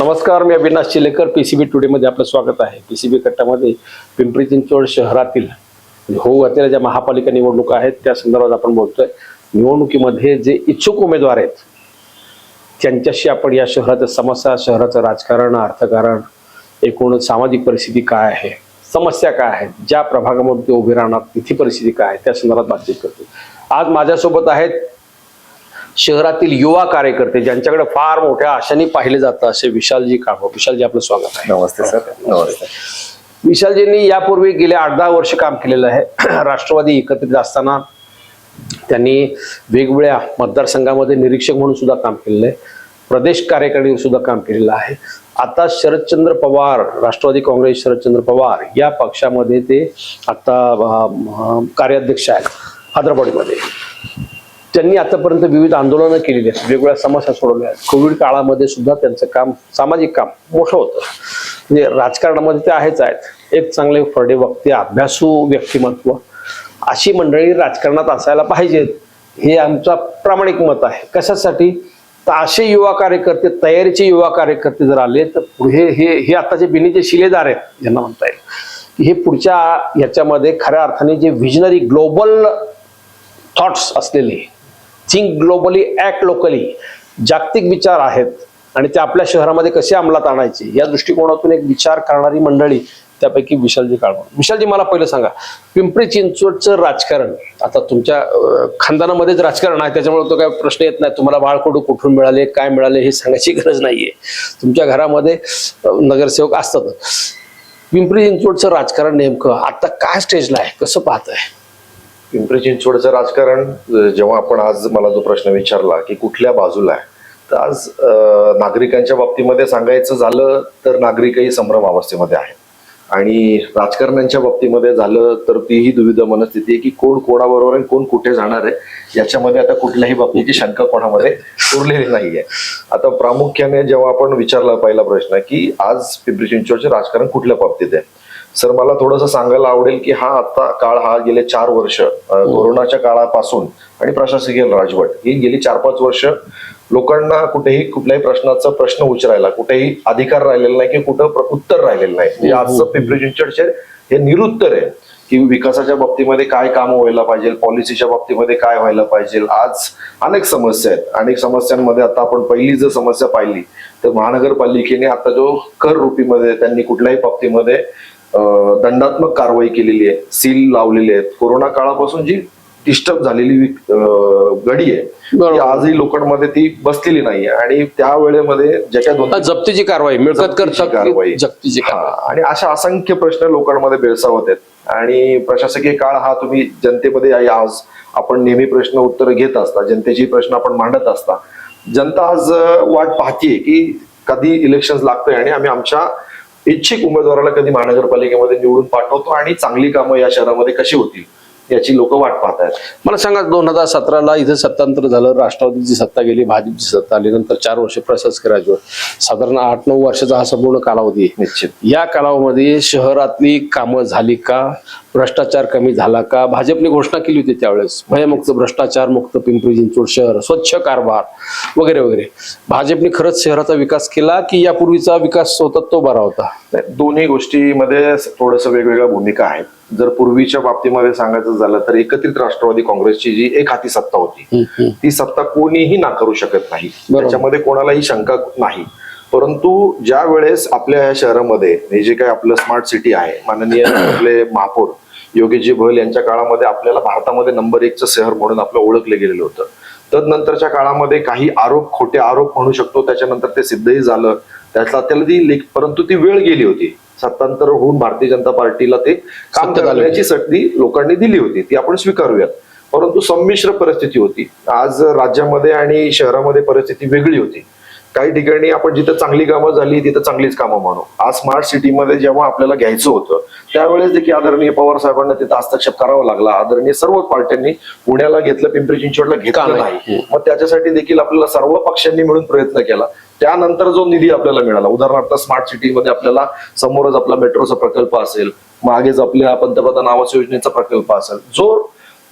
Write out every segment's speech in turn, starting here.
नमस्कार मी अविनाश चिलेकर पीसीबी टुडेमध्ये आपलं स्वागत आहे. पी सी बी कट्टामध्ये पिंपरी चिंचवड शहरातील म्हणजे होऊ घातलेल्या ज्या महापालिका निवडणुका आहेत त्या संदर्भात आपण बोलतोय. निवडणुकीमध्ये जे इच्छुक उमेदवार आहेत त्यांच्याशी आपण या शहराच्या समस्या शहराचं राजकारण अर्थकारण एकूण सामाजिक परिस्थिती काय आहे समस्या काय आहेत ज्या प्रभागामध्ये ते उभे राहणार तिथी परिस्थिती काय आहे त्या संदर्भात बातचीत करतो. आज माझ्यासोबत आहेत शहरातील युवा कार्यकर्ते ज्यांच्याकडे फार मोठ्या आशांनी पाहिले जातं असे विशालजी काळो विशालजी आपलं स्वागत आहे. नमस्ते सर. नमस्ते. विशालजींनी यापूर्वी गेले आठ दहा वर्ष काम केलेलं आहे. राष्ट्रवादी एकत्रित असताना त्यांनी वेगवेगळ्या मतदारसंघामध्ये निरीक्षक म्हणून सुद्धा काम केलेलं आहे. प्रदेश कार्यकारिणी सुद्धा काम केलेलं आहे. आता शरदचंद्र पवार राष्ट्रवादी काँग्रेस शरदचंद्र पवार या पक्षामध्ये ते आता कार्याध्यक्ष आहेत हैदराबादमध्ये त्यांनी आतापर्यंत विविध आंदोलनं केलेली आहेत. वेगवेगळ्या समस्या सोडवल्या आहेत. कोविड काळामध्ये सुद्धा त्यांचं काम सामाजिक काम मोठं होतं. म्हणजे राजकारणामध्ये ते आहेच आहेत. एक चांगले फरडे वक्ते अभ्यासू व्यक्तिमत्व अशी मंडळी राजकारणात असायला पाहिजेत हे आमचा प्रामाणिक मत आहे. कशासाठी? तर असे युवा कार्यकर्ते तयारीचे युवा कार्यकर्ते जर आले तर पुढे हे हे आताचे बिनीचे शिलेदार आहेत यांना म्हणता येईल. हे पुढच्या याच्यामध्ये खऱ्या अर्थाने जे व्हिजनरी ग्लोबल थॉट्स असलेले थिंक ग्लोबली ऍक्ट लोकली जागतिक विचार आहेत आणि ते आपल्या शहरामध्ये कसे अंमलात आणायचे? या दृष्टिकोनातून एक विचार करणारी मंडळी त्यापैकी विशालजी काळवण विशालजी मला पहिलं सांगा पिंपरी चिंचवडचं राजकारण आता तुमच्या खानदानामध्येच राजकारण आहे त्याच्यामुळे तो काय प्रश्न येत नाही. तुम्हाला बाळकडू कुठून मिळाले काय मिळाले हे सांगायची गरज नाहीये. तुमच्या घरामध्ये नगरसेवक असतात. पिंपरी चिंचवडचं राजकारण नेमकं आता काय स्टेजला आहे? कसं पाहत आहे पिंपरी चिंचवडचं राजकारण जेव्हा आपण आज मला जो प्रश्न विचारला की कुठल्या बाजूला आहे तर आज नागरिकांच्या बाबतीमध्ये सांगायचं झालं तर नागरिकही संभ्रम अवस्थेमध्ये आहे आणि राजकारण्यांच्या बाबतीमध्ये झालं तर तीही दुविधा मनस्थिती आहे की कोण कोणाबरोबर आणि कोण कुठे जाणार आहे याच्यामध्ये आता कुठल्याही बाबतीची शंका कोणामध्ये उरलेली नाहीये. आता प्रामुख्याने जेव्हा आपण विचारला पहिला प्रश्न की आज पिंपरी चिंचवडचे राजकारण कुठल्या बाबतीत आहे? सर मला थोडंसं सांगायला आवडेल की हा आता काळ हा गेले चार वर्ष अ, कोरोनाच्या काळापासून आणि प्रशासकीय राजवट ही गेली चार पाच वर्ष लोकांना कुठेही कुठल्याही प्रश्नाचा प्रश्न उचरायला कुठेही अधिकार राहिलेला नाही की कुठं उत्तर राहिलेलं नाही. म्हणजे आजचं पिंपरी चिंचवडचे हे निरुत्तर आहे की विकासाच्या बाबतीमध्ये काय काम व्हायला पाहिजे पॉलिसीच्या बाबतीमध्ये काय व्हायला पाहिजे. आज अनेक समस्या आहेत. अनेक समस्यांमध्ये आता आपण पहिली जर समस्या पाहिली तर महानगरपालिकेने आता जो कर रुपीमध्ये त्यांनी कुठल्याही बाबतीमध्ये दंडात्मक कारवाई केलेली आहे सील लावलेली आहेत. कोरोना काळापासून जी डिस्टर्ब झालेली गडी आहे. आजही लोकांमध्ये ती बसलेली नाही आणि त्या वेळेमध्ये ज्याच्या दोन आता जप्तीची कारवाई कारवाई. जप्तीची आणि अशा असंख्य प्रश्न लोकांमध्ये बेळसावत आहेत. आणि प्रशासकीय काळ हा तुम्ही जनतेमध्ये आज आपण नेहमी प्रश्न उत्तर घेत असता जनतेची प्रश्न आपण मांडत असता. जनता आज वाट पाहतीये की कधी इलेक्शन लागतंय आणि आम्ही आमच्या इच्छिक उमेदवाराला कधी महानगरपालिकेमध्ये निवडून पाठवतो आणि चांगली कामं या शहरामध्ये कशी होतील? याची लोक वाट पाहत आहेत मला सांगा दोन हजार सतराला इथं सत्तांतर झालं राष्ट्रवादीची सत्ता गेली भाजपची सत्ता आली नंतर चार वर्ष प्रशासकीय राजवट. साधारण आठ नऊ वर्षाचा हा संपूर्ण कालावधी निश्चित. या कालावधीमध्ये शहरातली कामं झाली का? भ्रष्टाचार कमी झाला का? भाजपने घोषणा केली होती त्यावेळेस भयमुक्त भ्रष्टाचार मुक्त पिंपरी चिंचवड शहर स्वच्छ कारभार वगैरे वगैरे. भाजपने खरंच शहराचा विकास केला की यापूर्वीचा विकास होता तो बरा होता? दोन्ही गोष्टीमध्ये थोडस वेगवेगळ्या भूमिका आहेत. जर पूर्वीच्या बाबतीमध्ये सांगायचं झालं तर एकत्रित राष्ट्रवादी काँग्रेसची जी एक हाती सत्ता होती ती सत्ता कोणीही नाकारू शकत नाही. त्याच्यामध्ये कोणालाही शंका नाही. परंतु ज्या वेळेस आपल्या या शहरामध्ये हे जे काही आपलं स्मार्ट सिटी आहे माननीय आपले महापौर योगेशजी भोयल यांच्या काळामध्ये आपल्याला भारतामध्ये नंबर एकचं शहर म्हणून आपलं ओळखलं गेलेलं होतं. तदनंतरच्या काळामध्ये काही आरोप खोटे आरोप म्हणू शकतो. त्याच्यानंतर ते सिद्धही झालं. त्यातला त्याला ती लेख परंतु ती वेळ गेली होती. सत्तांतर होऊन भारतीय जनता पार्टीला ते काम करण्याची संधी लोकांनी दिली होती. ती आपण स्वीकारूयात. परंतु संमिश्र परिस्थिती होती. आज राज्यामध्ये आणि शहरामध्ये परिस्थिती वेगळी होती. काही ठिकाणी आपण जिथं चांगली कामं झाली तिथं चांगलीच कामं म्हणू. आज स्मार्ट सिटीमध्ये जेव्हा आपल्याला घ्यायचं होतं त्यावेळेस देखील आदरणीय पवार साहेबांना तिथं हस्तक्षेप करावा लागला. आदरणीय सर्व पार्ट्यांनी पुण्याला घेतलं पिंपरी चिंचवडला घेतलं नाही? नाही. मग त्याच्यासाठी देखील आपल्याला सर्व पक्षांनी मिळून प्रयत्न केला. त्यानंतर जो निधी आपल्याला मिळाला उदाहरणार्थ स्मार्ट सिटीमध्ये आपल्याला समोरच आपला मेट्रोचा प्रकल्प असेल मागेच आपल्या पंतप्रधान आवास योजनेचा प्रकल्प असेल जो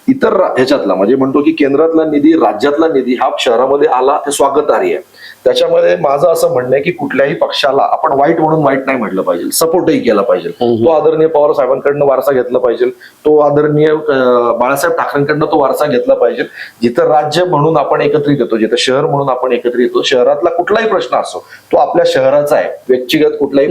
इतर ह्याच्यातला म्हणजे म्हणतो की केंद्रातला निधी राज्यातला निधी हा शहरामध्ये आला ते स्वागतार्ह आहे. त्याच्यामध्ये माझं असं म्हणणं आहे की कुठल्याही पक्षाला आपण वाईट म्हणून वाईट नाही म्हटलं पाहिजे सपोर्टही केला पाहिजे. तो आदरणीय पवार साहेबांकडनं वारसा घेतला पाहिजे तो आदरणीय बाळासाहेब ठाकरेंकडनं तो वारसा घेतला पाहिजे. जिथं राज्य म्हणून आपण एकत्रित येतो जिथं शहर म्हणून आपण एकत्रित येतो शहरातला कुठलाही प्रश्न असो तो आपल्या शहराचा आहे. व्यक्तिगत कुठलाही.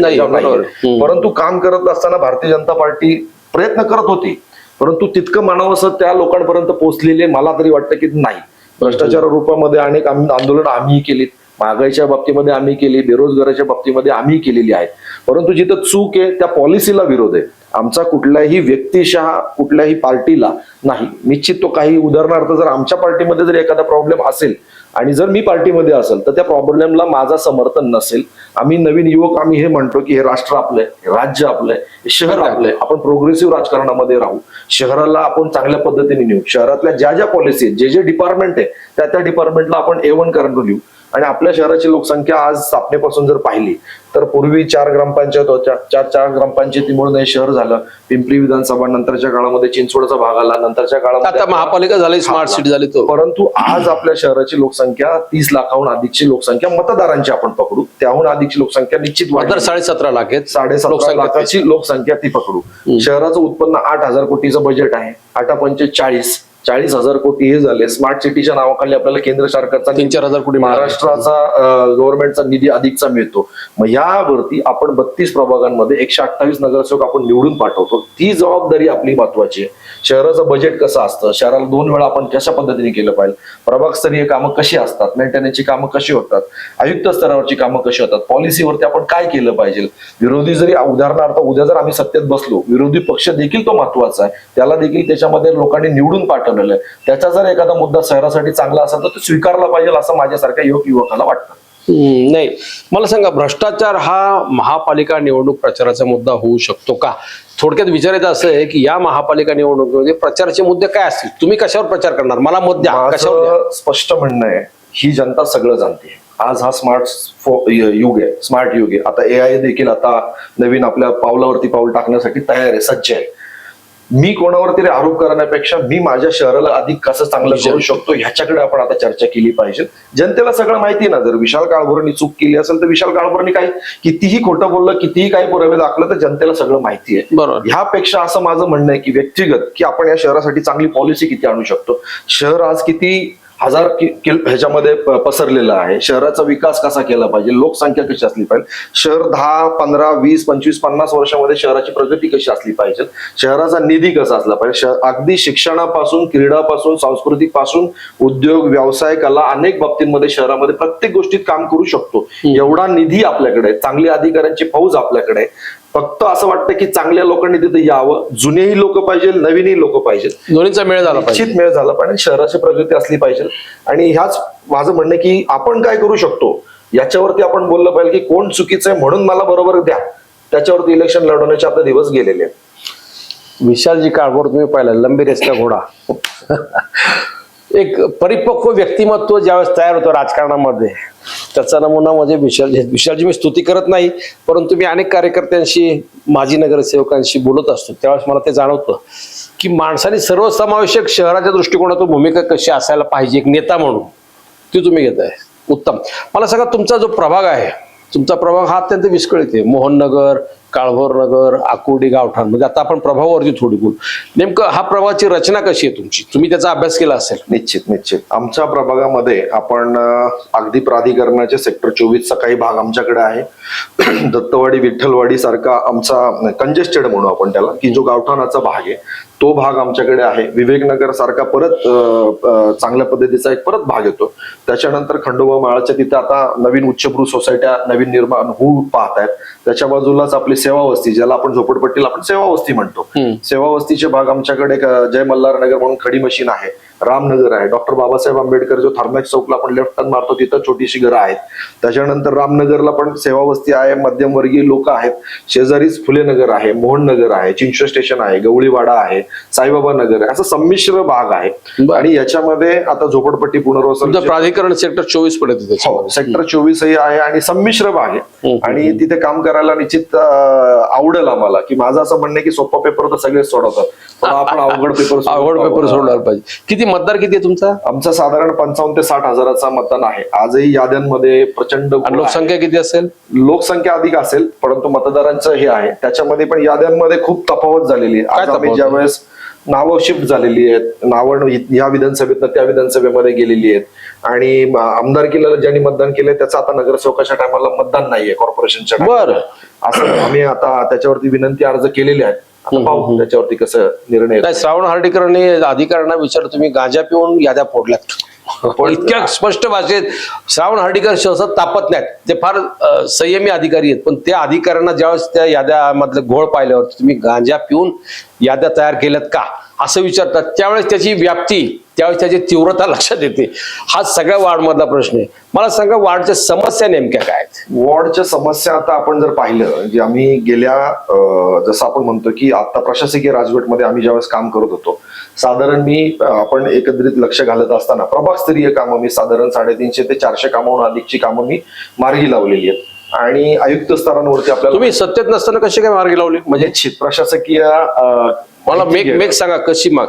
परंतु काम करत असताना भारतीय जनता पार्टी प्रयत्न करत होती. परंतु तितकं म्हणावंसं त्या लोकांपर्यंत पोहोचलेले मला तरी वाटतं की नाही. भ्रष्टाचार रूपामध्ये अनेक आंदोलन आम्ही केलीत. महागाईच्या बाबतीमध्ये आम्ही केली बेरोजगाराच्या बाबतीमध्ये आम्ही केलेली आहे. परंतु जिथं चूक आहे त्या पॉलिसीला विरोध आहे. आमचा कुठल्याही व्यक्तिशः कुठल्याही पार्टीला नाही. निश्चित तो काही उदाहरणार्थ जर आमच्या पार्टीमध्ये जर एखादा प्रॉब्लेम असेल आणि जर मी पार्टीमध्ये असेल तर त्या प्रॉब्लेमला माझा समर्थन नसेल. आम्ही नवीन युवक आम्ही हे म्हणतो की हे राष्ट्र आपलंय हे राज्य आपलंय हे शहर आपलंय. आपण प्रोग्रेसिव्ह राजकारणामध्ये राहू. शहराला आपण चांगल्या पद्धतीने नेऊ. शहरातल्या ज्या ज्या पॉलिसी आहेत जे जे डिपार्टमेंट आहे त्या त्या डिपार्टमेंटला आपण ए वन करून घेऊ. आणि आपल्या शहराची लोकसंख्या आज स्थापनेपासून जर पाहिली तर पूर्वी चार ग्रामपंचायत होत्या. चार चार ग्रामपंचायती मिळून हे शहर झालं. पिंपरी विधानसभा नंतरच्या काळामध्ये चिंचवडचा भाग आला. नंतरच्या आता काळामध्ये महापालिका झाली स्मार्ट सिटी झाली तो. परंतु आज आपल्या शहराची लोकसंख्या तीस लाखाहून अधिकची लोकसंख्या मतदारांची आपण पकडू. त्याहून अधिकची लोकसंख्या निश्चित वाढली. साडेसतरा लाख आहेत. साडेसतरा लोकसंख्या लाखाची लोकसंख्या ती पकडू. शहराचं उत्पन्न आठ हजार कोटीचं बजेट आहे. आठा पंचे चाळीस हजार कोटी हे झाले. स्मार्ट सिटीच्या नावाखाली आपल्याला केंद्र सरकारचा तीन चार हजार कोटी. महाराष्ट्राचा गव्हर्नमेंटचा निधी अधिकचा मिळतो. मग यावरती आपण बत्तीस प्रभागांमध्ये एकशे अठ्ठावीस नगरसेवक आपण निवडून पाठवतो. ती जबाबदारी आपली महत्वाची आहे. शहराचं बजेट कसं असतं? शहराला दोन वेळा आपण कशा पद्धतीने केलं पाहिजे? प्रभागस्तरीय कामं कशी असतात? मेंटेनन्सची कामं कशी होतात? आयुक्त स्तरावरची कामं कशी होतात? पॉलिसीवरती आपण काय केलं पाहिजे? विरोधी जरी उदाहरणार्थ उद्या जर आम्ही सत्तेत बसलो विरोधी पक्ष देखील तो महत्त्वाचा आहे. त्याला देखील त्याच्यामध्ये लोकांनी निवडून पाठवलेलं आहे. त्याचा जर एखादा मुद्दा शहरासाठी चांगला असेल तर तो स्वीकारला पाहिजे असं माझ्यासारख्या युवक युवकाला वाटतं. नाही. मला सांगा भ्रष्टाचार हा महापालिका निवडणूक प्रचाराचा मुद्दा होऊ शकतो का? थोडक्यात विचारायचं असं आहे की या महापालिका निवडणुकीमध्ये प्रचाराचे मुद्दे काय असतील? तुम्ही कशावर प्रचार करणार? मला मत द्या. कशावर स्पष्ट म्हणणं आहे ही जनता सगळं जाणते. आज हा स्मार्ट युग आहे स्मार्ट युग आहे. आता ए आय देखील आता नवीन आपल्या पावलावरती पाऊल टाकण्यासाठी तयार आहे सज्ज आहे. मी कोणावरती तरी आरोप करण्यापेक्षा मी माझ्या शहराला अधिक कसं चांगलं करू शकतो ह्याच्याकडे आपण आता चर्चा केली पाहिजे. जनतेला सगळं माहिती आहे ना जर विशाल काळभोरनी चूक केली असेल तर विशाल काळभोरनी काही कितीही खोटं बोललं कितीही काही पुरावे दाखलं तर जनतेला सगळं माहिती आहे. बरोबर. ह्यापेक्षा असं माझं म्हणणं आहे की व्यक्तिगत की आपण या शहरासाठी चांगली पॉलिसी किती आणू शकतो? शहर आज किती हजार ह्याच्यामध्ये पसरलेलं आहे. शहराचा विकास कसा केला पाहिजे? लोकसंख्या कशी असली पाहिजे? शहर दहा पंधरा वीस पंचवीस पन्नास वर्षामध्ये शहराची प्रगती कशी असली पाहिजे? शहराचा निधी कसा असला पाहिजे? अगदी शिक्षणापासून क्रीडापासून सांस्कृतिकपासून उद्योग व्यवसाय कला अनेक बाबतींमध्ये शहरामध्ये प्रत्येक गोष्टीत काम करू शकतो. एवढा निधी आपल्याकडे चांगली अधिकाऱ्यांची फौज आपल्याकडे. फक्त असं वाटतं की चांगल्या लोकांनी तिथे यावं जुनेही लोक पाहिजे नवीनही लोक पाहिजेत दोन्हीचा मेळ झाला पाहिजे. निश्चित मेळ झाला पाहिजे शहराची प्रगती असली पाहिजे. आणि ह्याच माझं म्हणणं आहे की आपण काय करू शकतो? याच्यावरती आपण बोललं पाहिजे की कोण चुकीचं आहे म्हणून मला बरोबर द्या. त्याच्यावरती इलेक्शन लढवण्याचे आता दिवस गेलेले आहेत. विशालजी काळभोर तुम्ही पाहिलं लंबी रेस का घोडा. एक परिपक्व व्यक्तिमत्व ज्यावेळेस तयार होतं राजकारणामध्ये त्याचा नमुना म्हणजे विशालजी विशालजी मी स्तुती करत नाही परंतु मी अनेक कार्यकर्त्यांशी माजी नगरसेवकांशी बोलत असतो. त्यावेळेस मला ते जाणवतं की माणसाने सर्वसमावेशक शहराच्या दृष्टिकोनातून भूमिका कशी असायला पाहिजे एक नेता म्हणून ती तुम्ही घेत आहे उत्तम. मला सांगा तुमचा जो प्रभाग आहे तुमचा प्रभाग हा अत्यंत विस्कळीत आहे. मोहननगर काळभोरनगर आकुर्डी गावठाण. म्हणजे आता आपण प्रभावावरती थोडी बोलू. नेमकं हा प्रभावाची रचना कशी आहे तुमची? तुम्ही त्याचा अभ्यास केला असेल. निश्चित निश्चित. आमच्या प्रभागामध्ये आपण अगदी प्राधिकरणाचे सेक्टर चोवीसचा काही भाग आमच्याकडे आहे. दत्तवाडी विठ्ठलवाडी सारखा आमचा म्हणजे कंजेस्टेड म्हणू आपण त्याला की जो गावठाणाचा भाग आहे. तो भाग आमच्याकडे आहे. विवेकनगर सारखा परत चांगल्या पद्धतीचा एक परत भाग येतो. त्याच्यानंतर खंडोबा माळाच्या तिथे आता नवीन उच्चभ्रू सोसायट्या नवीन निर्माण होऊ पाहत आहेत त्याच्या बाजूलाच आपली सेवा वस्ती ज्याला आपण झोपडपट्टीला आपण सेवा वस्ती म्हणतो. सेवा वस्तीचे भाग आमच्याकडे जय मल्हार नगर म्हणून खडी मशीन आहे. रामनगर आहे. डॉक्टर बाबासाहेब आंबेडकर जो थर्मॅक्स चौकला आपण लेफ्ट टर्न मारतो तिथं छोटीशी घरं आहेत. त्याच्यानंतर रामनगरला पण सेवावस्ती आहे मध्यमवर्गीय लोक आहेत. शेजारीच फुलेनगर आहे मोहननगर आहे चिंचवे स्टेशन आहे गवळीवाडा आहे साईबाबा नगर आहे. असं संमिश्र भाग आहे. आणि याच्यामध्ये आता झोपडपट्टी पुनर्वसन प्राधिकरण सेक्टर चोवीस पडत हो सेक्टर ही आहे आणि संमिश्र भाग आहे. आणि तिथे काम करायला निश्चित आवडेल आम्हाला की माझं असं म्हणणं आहे की सोपा पेपर तर सगळेच सोडवतात. पण आपण अवघड पेपर आवड पेपर सोडणार पाहिजे. किती मतदार किती आहे तुमचा? आमचा साधारण पंचावन्न ते साठ हजाराचा मतदान आहे. आजही याद्यांमध्ये प्रचंड आणि. लोकसंख्या किती असेल? लोकसंख्या अधिक असेल परंतु मतदारांचं हे आहे. त्याच्यामध्ये पण याद्यांमध्ये खूप तफावत झालेली आहे. आज आम्ही तफावत ज्यावेळेस नावं शिफ्ट झालेली आहेत नावं या विधानसभेतनं त्या विधानसभेमध्ये गेलेली आहेत आणि म- आमदारकीला ज्यांनी मतदान केलंय त्याचं आता नगरसेवकाच्या टायमाला मतदान नाहीये कॉर्पोरेशनच्या. बरं. असं आम्ही आता त्याच्यावरती विनंती अर्ज केलेले आहेत आता पाहू त्याच्यावरती कसं निर्णय. नाही श्रावण हर्डीकरांनी अधिकाऱ्यांना विचार तुम्ही गांजा पिऊन याद्या फोडल्यात. पण- इतक्या स्पष्ट भाषेत श्रावण हर्डीकर सहसा तापत नाहीत. ते फार संयमी अधिकारी आहेत. पण त्या अधिकाऱ्यांना ज्यावेळेस त्या याद्यामधलं घोळ पाहिल्यावर तुम्ही गांजा पिऊन याद्या तयार केल्यात का? असं विचारतात. त्यावेळेस त्याची व्याप्ती त्यावेळेस त्याची तीव्रता लक्षात येते. हा सगळ्या वार्डमधला प्रश्न आहे. मला सांगा वार्डच्या समस्या नेमक्या काय आहेत? वॉर्डच्या समस्या आता आपण जर पाहिलं जे आम्ही गेल्या जसं आपण म्हणतो की आता प्रशासकीय राजवटमध्ये आम्ही ज्यावेळेस काम करत होतो साधारण मी आपण एकत्रित लक्ष घालत असताना प्रभागस्तरीय कामं मी साधारण साडेतीनशे ते चारशे कामाहून अधिकची कामं मी मार्गी लावलेली आहेत. आणि आयुक्त स्तरांवरती आपल्याला तुम्ही सत्तेत नसताना कशी काय मार्गी लावली? म्हणजे प्रशासकीय मला मेक. मेक सांगा कशी माग?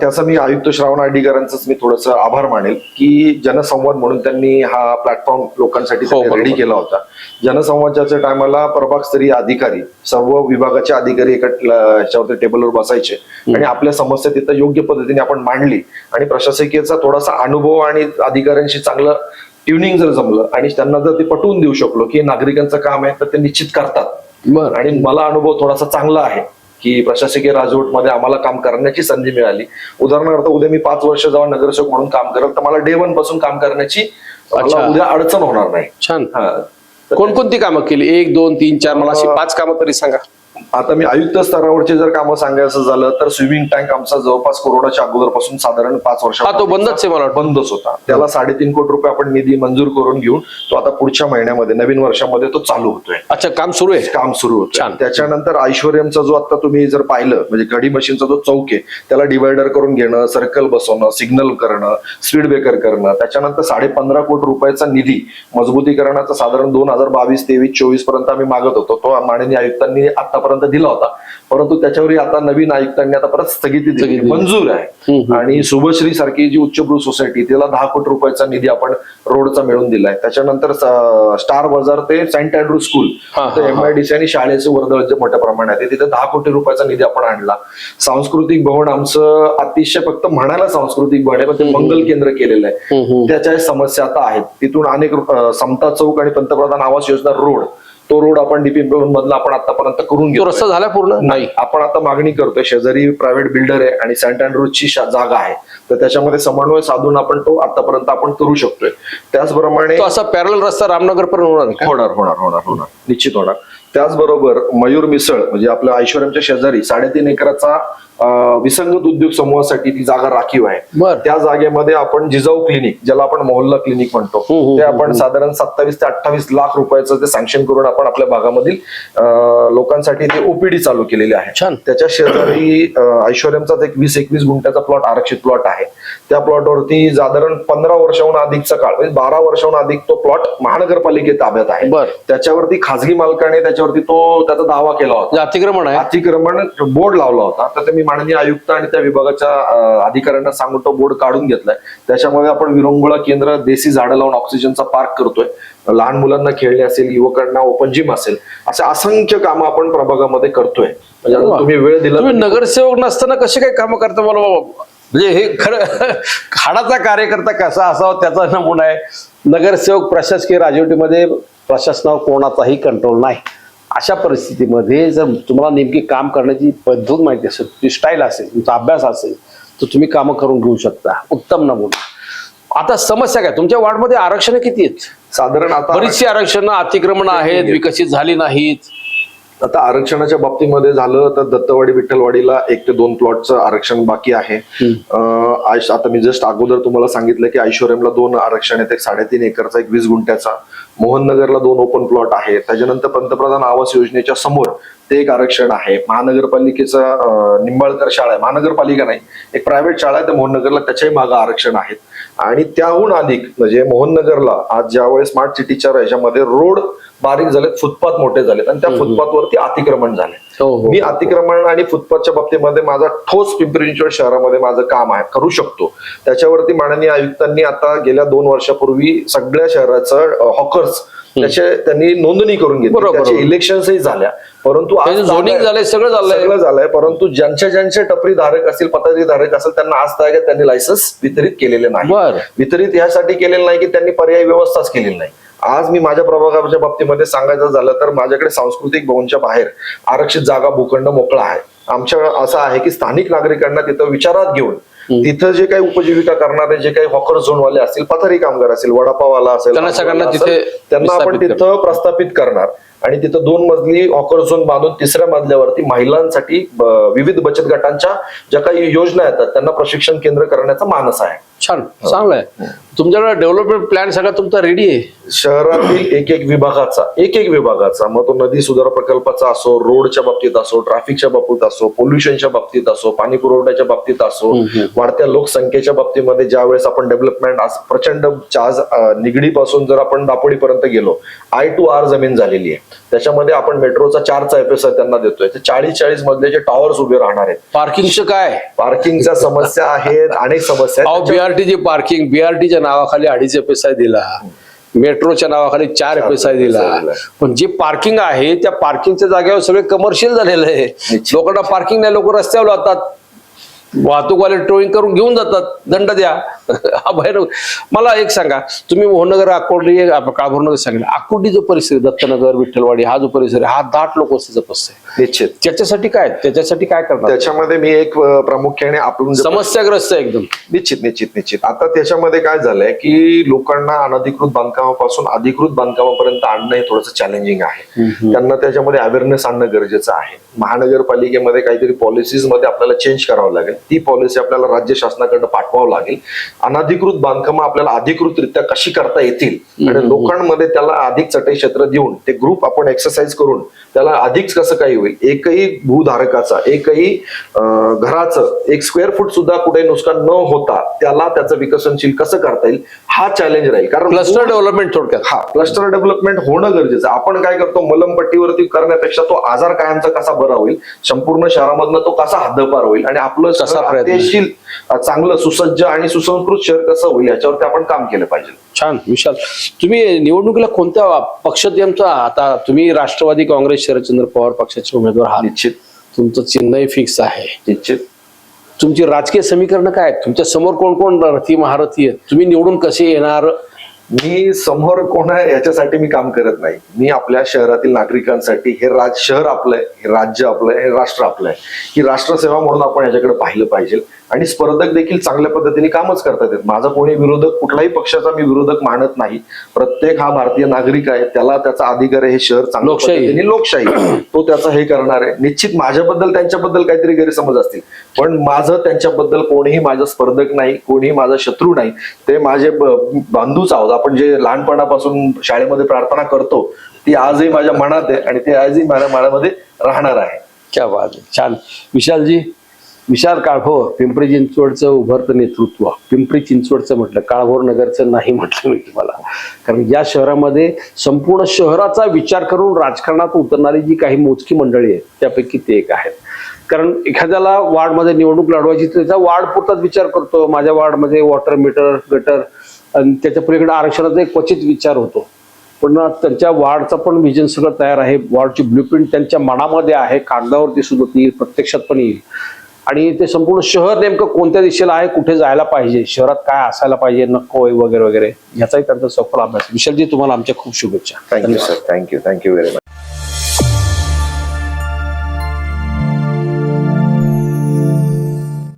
त्याचा मी आयुक्त श्रावण आर्डीकरांचाच मी थोडस आभार मानेल की जनसंवाद म्हणून त्यांनी हा प्लॅटफॉर्म लोकांसाठी हो. रेडी केला होता. जनसंवादाच्या टायमाला प्रभागस्तरीय अधिकारी सर्व विभागाचे अधिकारी एका ह्याच्यावरती टेबलवर बसायचे. आणि आपल्या समस्या तिथं योग्य पद्धतीने आपण मांडली. आणि प्रशासकीयचा थोडासा अनुभव आणि अधिकाऱ्यांशी चांगलं ट्युनिंग जर जमलं आणि त्यांना जर ते पटवून देऊ शकलो की नागरिकांचं काम आहे तर ते निश्चित करतात. बरं. आणि मला अनुभव थोडासा चांगला आहे की प्रशासकीय राजवटमध्ये आम्हाला काम करण्याची संधी मिळाली. उदाहरणार्थ उद्या मी पाच वर्ष जेव्हा नगरसेवक म्हणून काम करेल तर मला डे वनपासून काम करण्याची मला. उद्या अडचण होणार नाही. छान. हा. कोणकोणती कामं केली? एक दोन तीन चार मला अशी पाच कामं तरी सांगा. आता मी आयुक्त स्तरावरचे जर कामं सांगायचं झालं तर स्विमिंग टँक आमचा जवळपास कोरोनाच्या अगोदरपासून साधारण पाच वर्ष तो बंदच आहे मला. बंदच होता. त्याला साडेतीन कोटी रुपये आपण निधी मंजूर करून घेऊन तो आता पुढच्या महिन्यामध्ये नवीन वर्षामध्ये तो चालू होतोय. अच्छा काम सुरू आहे? काम सुरू होतं. त्याच्यानंतर ऐश्वर्यमचा जो आता तुम्ही जर पाहिलं म्हणजे गडी मशीनचा जो चौक आहे त्याला डिवायडर करून घेणं सर्कल बसवणं सिग्नल करणं स्पीड ब्रेकर करणं त्याच्यानंतर साडे पंधरा कोटी रुपयाचा निधी मजबूतीकरणाचा साधारण दोन हजार बावीस तेवीस चोवीसपर्यंत आम्ही मागत होतो. तो माननीय आयुक्तांनी आतापर्यंत दिला होता. परंतु त्याच्यावरही आता नवीन आयुक्तांनी आता परत स्थगिती दिली. मंजूर आहे. आणि शुभश्री सारखी जी उच्चभ्रू सोसायटी तिला दहा कोटी रुपयाचा निधी आपण रोडचा मिळून दिलाय. त्याच्यानंतर स्टार बाजार ते सेंट अँड्रू स्कूल एमआयडीसी आणि शाळेचे वर्दळ जे मोठ्या प्रमाणात आहे तिथे दहा कोटी रुपयाचा निधी आपण आणला. सांस्कृतिक भवन आमचं अतिशय फक्त म्हणायला सांस्कृतिक भवन आहे पण ते मंगल केंद्र केलेलं आहे. त्याच्या समस्या आता आहेत. तिथून अनेक समता चौक आणि पंतप्रधान आवास योजना रोड. तो रोड आपण डीपी मधला आपण आतापर्यंत करून तो घेतो रस्ता झाला पूर्ण? नाही आपण आता मागणी करतोय शेजारी प्रायव्हेट बिल्डर आहे आणि सेंट अँड्रूजची जागा आहे. तर त्याच्यामध्ये समन्वय साधून आपण तो आतापर्यंत आपण करू शकतोय. त्याचप्रमाणे तो असा पॅरल रस्ता रामनगर पर्यंत होणार? होणार होणार होणार होणार. निश्चित होणार. त्याचबरोबर मयूर मिसळ म्हणजे आपल्या ऐश्वर्यमच्या शेजारी साडेतीन एकराचा विसंगत उद्योग समूहासाठी ती जागा राखीव आहे. त्या जागेमध्ये आपण जिजाऊ क्लिनिक ज्याला आपण मोहल्ला क्लिनिक म्हणतो ते आपण साधारण सत्तावीस ते अठ्ठावीस लाख रुपयाचं ते सँक्शन करून आपण आपल्या भागामधील लोकांसाठी ते ओपीडी चालू केलेली आहे. छान. त्याच्या शेजारी अं, ऐश्वर्यमचाच एक वीस एकवीस गुंठ्याचा प्लॉट आरक्षित प्लॉट आहे. त्या प्लॉटवरती साधारण पंधरा वर्षाहून अधिकचा काळ म्हणजे बारा वर्षाहून अधिक तो प्लॉट महानगरपालिकेत ताब्यात आहे. बर. त्याच्यावरती खासगी मालकाने त्याच्यावरती तो त्याचा दावा केला होता. म्हणजे अतिक्रमण आहे? अतिक्रमण बोर्ड लावला होता. तर ते मी माननीय आयुक्त आणि त्या विभागाच्या अधिकाऱ्यांना सांगून तो बोर्ड काढून घेतलाय. त्याच्यामध्ये आपण विरंगुळा केंद्र देसी झाडं लावून ऑक्सिजनचा पार्क करतोय. लहान मुलांना खेळणे असेल युवकांना ओपन जिम असेल असे असंख्य कामं आपण प्रभागामध्ये करतोय. म्हणजे. तुम्ही वेळ दिला नगरसेवक नसताना कसे काय काम करता मला? म्हणजे हे खरं हाडाचा कार्यकर्ता कसा असावा त्याचा नमुना आहे. नगरसेवक प्रशासकीय राजवटीमध्ये प्रशासनावर कोणाचाही कंट्रोल नाही. अशा परिस्थितीमध्ये जर तुम्हाला नेमकी काम करण्याची पद्धत माहिती असेल तुमची स्टाईल असेल तुमचा अभ्यास असेल तर तुम्ही कामं करून घेऊ शकता. उत्तम नमुना. आता समस्या काय? तुमच्या वार्डमध्ये आरक्षण किती आहेत? साधारण आता बरीचशी आरक्षणं अतिक्रमण आहेत. विकसित झाली नाहीत. आता आरक्षणाच्या बाबतीमध्ये झालं तर दत्तवाडी विठ्ठलवाडीला एक ते दोन प्लॉटचं आरक्षण बाकी आहे. आता मी जस्ट अगोदर तुम्हाला सांगितलं की ऐश्वर्यमला दोन आरक्षण आहेत एक साडेतीन एकरचा एक वीस गुंठ्याचा. मोहननगरला दोन ओपन प्लॉट आहे. त्याच्यानंतर पंतप्रधान आवास योजनेच्या समोर ते एक आरक्षण आहे. महानगरपालिकेचा निंबाळकर शाळा आहे. महानगरपालिका नाही एक प्रायव्हेट शाळा आहे त्या मोहननगरला त्याच्याही मागं आरक्षण आहेत. आणि त्याहून अधिक म्हणजे मोहननगरला आज ज्यावेळेस स्मार्ट सिटीच्या याच्यामध्ये रोड बारीक झालेत फुटपाथ मोठे झालेत आणि त्या फुटपाथवरती अतिक्रमण झाले हो हो मी अतिक्रमण आणि फुटपाथच्या बाबतीमध्ये माझा ठोस पिंपरी चिंचवड शहरामध्ये माझं काम आहे करू शकतो. त्याच्यावरती माननीय आयुक्तांनी आता गेल्या दोन वर्षापूर्वी सगळ्या शहराचं हॉकर्स त्याचे त्यांनी नोंदणी करून घेतली. इलेक्शनही झाल्या. परंतु zoning जागा- झालंय, सगळं झालंय. सगळं झालंय. परंतु ज्यांच्या ज्यांचे टपरी धारक असतील पथारी धारक असेल त्यांना आज तागायत त्यांनी लायसन्स वितरित केलेले नाही. वितरित यासाठी केलेलं नाही की त्यांनी पर्यायी व्यवस्थाच केलेली नाही. आज मी माझ्या प्रभागाच्या बाबतीमध्ये सांगायचं झालं तर माझ्याकडे सांस्कृतिक भवनच्या बाहेर आरक्षित जागा भूखंड मोकळा आहे. आमच्या असं आहे की स्थानिक नागरिकांना तिथं विचारात घेऊन तिथं जे काही उपजीविका करणारे जे काही हॉकर झोनवाले असतील पथारी कामगार असतील वडापाववाला असेल त्यांना सगळ्यांना तिथे असेल, त्यांना आपण तिथं प्रस्थापित करणार. आणि तिथं दोन मजली हॉकर झोन बांधून तिसऱ्या मजल्यावरती महिलांसाठी विविध बचत गटांच्या ज्या काही योजना येतात त्यांना प्रशिक्षण केंद्र करण्याचा मानस आहे. छान. चांगलं आहे तुमच्याकडे डेव्हलपमेंट प्लॅन सगळा तुमचा रेडी आहे? शहरातील एक एक विभागाचा एक एक विभागाचा. मग तो नदी सुधार प्रकल्पाचा असो रोडच्या बाबतीत असो ट्रॅफिकच्या बाबतीत असो पोल्युशनच्या बाबतीत असो पाणी पुरवठ्याच्या बाबतीत असो वाढत्या लोकसंख्येच्या बाबतीमध्ये ज्या वेळेस आपण डेव्हलपमेंट प्रचंड अं, निगडीपासून जर आपण दापोडीपर्यंत गेलो आय टू आर जमीन झालेली आहे. त्याच्यामध्ये आपण मेट्रोचा चारचा एफएस त्यांना देतोय. ते चाळीस चाळीस मधले टावर्स उभे राहणार आहेत. पार्किंगचं काय? पार्किंगच्या समस्या आहेत अनेक समस्या अहो आहेत बीआरटीची पार्किंग बीआरटीच्या नावाखाली अडीच पैसा दिला. मेट्रोच्या नावाखाली चार चार पैसा पैसा दिला दिला. पण जे पार्किंग आहे त्या पार्किंगच्या जागेवर सगळे कमर्शियल झालेलं आहे. निश्चित. लोकांना पार्किंग नाही लोक रस्त्यावर लावतात वाहतूकवाले टोईंग करून घेऊन जातात. दंड द्या. बाहेर मला एक सांगा तुम्ही मोहननगर अकोर्डी काळभोरनगर सांगितलं. अकोर्डी जो परिसर आहे, दत्तनगर विठ्ठलवाडी हा जो परिसर आहे हा दाट लोकवस्तीचा परिसर निश्चित. त्याच्यासाठी काय? त्याच्यासाठी काय करणार? त्याच्यामध्ये मी एक प्रामुख्याने आपण समस्याग्रस्त आहे एकदम. निश्चित निश्चित निश्चित. आता त्याच्यामध्ये काय झालंय की लोकांना अनधिकृत बांधकामापासून अधिकृत बांधकामापर्यंत आणणं हे थोडंसं चॅलेंजिंग आहे. त्यांना त्याच्यामध्ये अवेअरनेस आणणं गरजेचं आहे. महानगरपालिकेमध्ये काहीतरी पॉलिसीजमध्ये आपल्याला चेंज करावं लागेल. ती पॉलिसी आपल्याला राज्य शासनाकडे पाठवावं लागेल. अनधिकृत बांधकामं आपल्याला अधिकृतरित्या कशी करता येतील? आणि लोकांमध्ये त्याला अधिक चटई क्षेत्र देऊन ते ग्रुप आपण एक्सरसाइज करून त्याला अधिक कसं काही होईल? एकही भूधारकाचा एकही घराचं एक स्क्वेअर फूट सुद्धा कुठे नुकसान न होता त्याला त्याचं विकसनशील कसं करता येईल? हा चॅलेंज राहील. कारण क्लस्टर डेव्हलपमेंट थोडक्यात. हा क्लस्टर डेव्हलपमेंट होणं गरजेचं. आपण काय करतो? मलमपट्टीवरती करण्यापेक्षा तो आजार कायमचा कसा बरा होईल? संपूर्ण शहरामधनं तो कसा हद्दपार होईल? आणि आपलं चांगलं सुसज्ज आणि सुसंस्कृत शहर कसं होईल याच्यावरती आपण काम केलं पाहिजे. छान विशाल. तुम्ही निवडणुकीला कोणत्या पक्षाचा आता तुम्ही राष्ट्रवादी काँग्रेस शरदचंद्र पवार पक्षाचे उमेदवार आहात. निश्चित. तुमचं चिन्हही फिक्स आहे. निश्चित. तुमची राजकीय समीकरण काय? तुमच्यासमोर कोण कोण रथी महारथी आहेत? तुम्ही निवडून कसे येणार? मी समोर कोण आहे याच्यासाठी मी काम करत नाही. मी आपल्या शहरातील नागरिकांसाठी हे राज शहर आपलंय हे राज्य आपलंय हे राष्ट्र आपलंय. ही राष्ट्रसेवा म्हणून आपण याच्याकडे पाहिलं पाहिजे. आणि स्पर्धक देखील चांगल्या पद्धतीने कामच करतात. माझा कोणी विरोधक कुठल्याही पक्षाचा मी विरोधक मानत नाही. प्रत्येक हा भारतीय नागरिक आहे त्याला त्याचा अधिकार आहे हे शहर चांगल्या लोकशाही. लोकशाही. तो त्याचा हे करणार आहे. निश्चित माझ्याबद्दल त्यांच्याबद्दल काहीतरी गैरसमज असतील. पण माझं त्यांच्याबद्दल कोणीही माझं स्पर्धक नाही कोणीही माझा शत्रू नाही. ते माझे बांधूच आहोत. आपण जे लहानपणापासून शाळेमध्ये प्रार्थना करतो ती आजही माझ्या मनात आहे आणि ती आजही माझ्या मनामध्ये राहणार आहे. क्या बात. छान. विशालजी विशाल काळभोर पिंपरी चिंचवडचं उभरतं नेतृत्व. पिंपरी चिंचवडचं म्हटलं काळभोर नगरचं नाही म्हटलं मी तुम्हाला. कारण या शहरामध्ये संपूर्ण शहराचा विचार करून राजकारणात उतरणारी जी काही मोजकी मंडळी आहेत त्यापैकी ते एक आहेत. कारण एखाद्याला वार्डमध्ये निवडणूक लढवायची त्याचा वार्ड पुरताच विचार करतो. माझ्या वार्डमध्ये वॉटर मीटर गटर आणि त्याच्या पलीकडे आरक्षणाचा एक क्वचित विचार होतो. पण त्यांच्या वार्डचं पण विजन सगळं तयार आहे. वार्डची ब्ल्यूप्रिंट त्यांच्या मनामध्ये आहे. कागदावरती सुद्धा ती प्रत्यक्षात पण येईल. आणि ते संपूर्ण शहर नेमकं कोणत्या दिशेला आहे कुठे जायला पाहिजे शहरात काय असायला पाहिजे नको आहे वगैरे वगैरे याचाही त्यांचा सखोल अभ्यास विशालजी तुम्हाला आमच्या खूप शुभेच्छा. Thank you sir thank you thank you very much